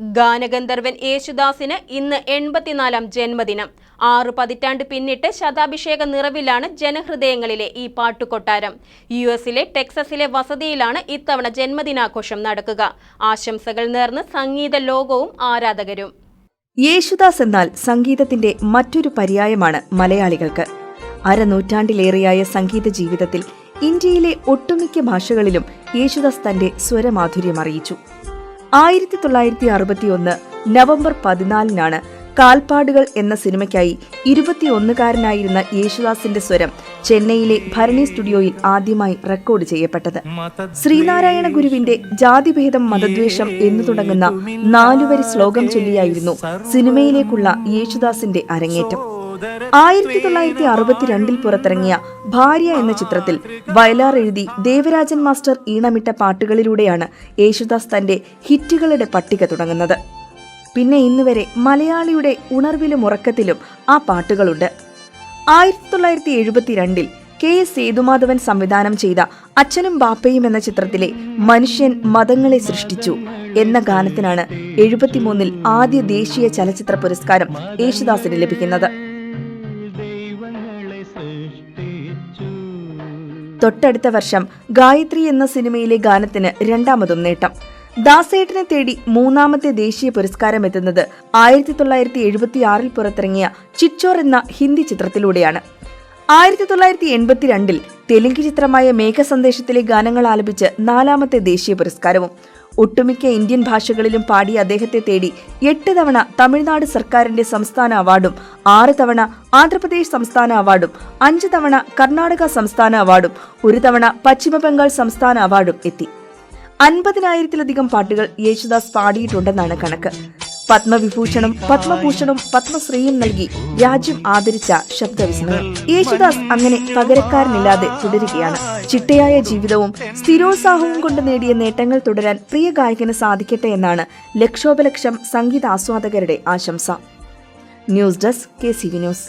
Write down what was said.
ഗാനഗന്ധർവൻ യേശുദാസിന് ഇന്ന് എൺപത്തിനാലാം ജന്മദിനം. ആറു പതിറ്റാണ്ട് പിന്നിട്ട് ശതാഭിഷേക നിറവിലാണ് ജനഹൃദയങ്ങളിലെ ഈ പാട്ടുകൊട്ടാരം. യു എസിലെ ടെക്സസിലെ വസതിയിലാണ് ഇത്തവണ ജന്മദിനാഘോഷം നടക്കുക. ആശംസകൾ നേർന്ന് സംഗീത ലോകവും ആരാധകരും. യേശുദാസ് എന്നാൽ സംഗീതത്തിന്റെ മറ്റൊരു പര്യായമാണ് മലയാളികൾക്ക്. അരനൂറ്റാണ്ടിലേറെയായ സംഗീത ജീവിതത്തിൽ ഇന്ത്യയിലെ ഒട്ടുമിക്ക ഭാഷകളിലും യേശുദാസ് തന്റെ സ്വരമാധുര്യം അറിയിച്ചു. ആയിരത്തി തൊള്ളായിരത്തി അറുപത്തിയൊന്ന് നവംബർ പതിനാലിനാണ് കാൽപ്പാടുകൾ എന്ന സിനിമയ്ക്കായി ഇരുപത്തിയൊന്നുകാരനായിരുന്ന യേശുദാസിന്റെ സ്വരം ചെന്നൈയിലെ ഭരണി സ്റ്റുഡിയോയിൽ ആദ്യമായി റെക്കോർഡ് ചെയ്യപ്പെട്ടത്. ശ്രീനാരായണ ഗുരുവിന്റെ ജാതിഭേദം മതദ്വേഷം എന്നു തുടങ്ങുന്ന നാലുവരി ശ്ലോകം ചൊല്ലിയായിരുന്നു സിനിമയിലേക്കുള്ള യേശുദാസിന്റെ അരങ്ങേറ്റം. ആയിരത്തി തൊള്ളായിരത്തി അറുപത്തിരണ്ടിൽ പുറത്തിറങ്ങിയ ഭാര്യ എന്ന ചിത്രത്തിൽ വയലാർ എഴുതി ദേവരാജൻ മാസ്റ്റർ ഈണമിട്ട പാട്ടുകളിലൂടെയാണ് യേശുദാസ് തന്റെ ഹിറ്റുകളുടെ പട്ടിക തുടങ്ങുന്നത്. പിന്നെ ഇന്ന് വരെ മലയാളിയുടെ ഉണർവിലും ഉറക്കത്തിലും ആ പാട്ടുകളുണ്ട്. ആയിരത്തി തൊള്ളായിരത്തി എഴുപത്തിരണ്ടിൽ കെ എസ് സേതുമാധവൻ സംവിധാനം ചെയ്ത അച്ഛനും ബാപ്പയും എന്ന ചിത്രത്തിലെ മനുഷ്യൻ മതങ്ങളെ സൃഷ്ടിച്ചു എന്ന ഗാനത്തിനാണ് എഴുപത്തിമൂന്നിൽ ആദ്യ ദേശീയ ചലച്ചിത്ര പുരസ്കാരം യേശുദാസിന് ലഭിക്കുന്നത്. തൊട്ടടുത്ത വർഷം ഗായത്രി എന്ന സിനിമയിലെ ഗാനത്തിന് രണ്ടാമതും നേട്ടം. ദാസേട്ടനെ തേടി മൂന്നാമത്തെ ദേശീയ പുരസ്കാരം എത്തുന്നത് ആയിരത്തി തൊള്ളായിരത്തി എഴുപത്തി ആറിൽ പുറത്തിറങ്ങിയ ചിച്ചോർ എന്ന ഹിന്ദി ചിത്രത്തിലൂടെയാണ്. ആയിരത്തി തൊള്ളായിരത്തി എൺപത്തിരണ്ടിൽ തെലുങ്ക് ചിത്രമായ മേഘസന്ദേശത്തിലെ ഗാനങ്ങൾ ആലപിച്ച് നാലാമത്തെ ദേശീയ പുരസ്കാരവും ഒട്ടുമിക്ക ഇന്ത്യൻ ഭാഷകളിലും പാടിയ അദ്ദേഹത്തെ തേടി എട്ട് തവണ തമിഴ്നാട് സർക്കാരിന്റെ സംസ്ഥാന അവാർഡും ആറ് തവണ ആന്ധ്രാപ്രദേശ് സംസ്ഥാന അവാർഡും അഞ്ച് തവണ കർണാടക സംസ്ഥാന അവാർഡും ഒരു തവണ പശ്ചിമബംഗാൾ സംസ്ഥാന അവാർഡും എത്തി. അൻപതിനായിരത്തിലധികം പാട്ടുകൾ യേശുദാസ് പാടിയിട്ടുണ്ടെന്നാണ് കണക്ക്. പത്മവിഭൂഷണും പത്മഭൂഷണും പത്മശ്രീയും നൽകി രാജ്യം ആദരിച്ച ശബ്ദവിസ്മയം. യേശുദാസ് അങ്ങനെ പകരക്കാരനില്ലാതെ തുടരുകയാണ്. ചിട്ടയായ ജീവിതവും സ്ഥിരോത്സാഹവും കൊണ്ട് നേടിയ നേട്ടങ്ങൾ തുടരാൻ പ്രിയ ഗായകന് സാധിക്കട്ടെ എന്നാണ് ലക്ഷോപലക്ഷം സംഗീതാസ്വാദകരുടെ ആശംസ. News desk K C V news.